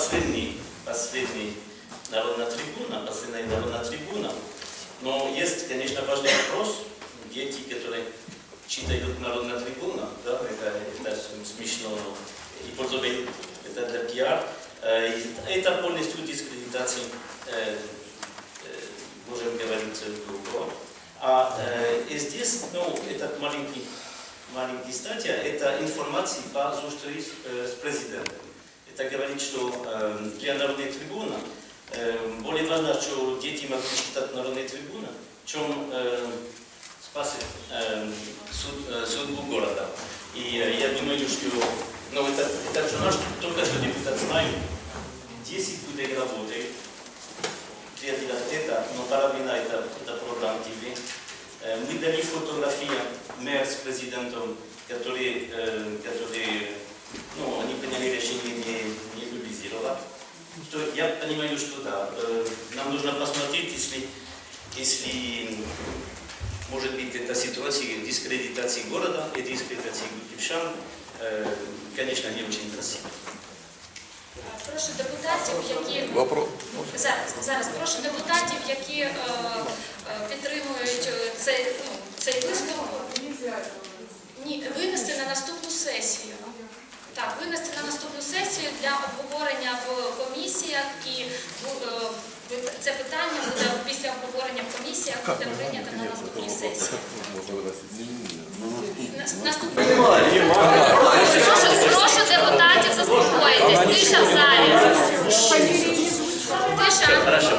последний, последний народная трибуна, последняя народная трибуна. Но есть, конечно, важный вопрос. Дети, которые читают народная трибуна, да, это, это смешно, и пользуют это для пиар. Э, Это полностью дискредитация, э, э, можем говорить, другого. А э, здесь, ну, этот маленький, маленький статья, это информация по э, с президентом. Это говорит, что э, для народной трибуны э, более важно, что дети могут читать народной трибуны, чем э, спасать э, суд- э, судьбу города. И э, я думаю, что ну, это, это же наш только что депутат знает, 10 людей работает, для делать это, но половина это, это программ ТВ. Э, Мы дали фотографии мэр с президентом, которые, э, которые ну, они приняли решение не, не публизировать. Что я понимаю, что да, э, нам нужно посмотреть, если, если может быть это ситуация дискредитации города и дискредитации киевчан, э, конечно, не очень красиво. Прошу депутатів, які Вопрос. зараз, зараз прошу депутатів, які е, е, підтримують е, цей, ну, цей виступ, ні, винести на наступну сесію. Так, винести на наступну сесію для обговорення в комісіях і е, це питання буде після обговорення в комісіях буде прийнято на наступній сесії. Наступний прошу, депутатів заспокоїтись. Тиша в залі. Тиша.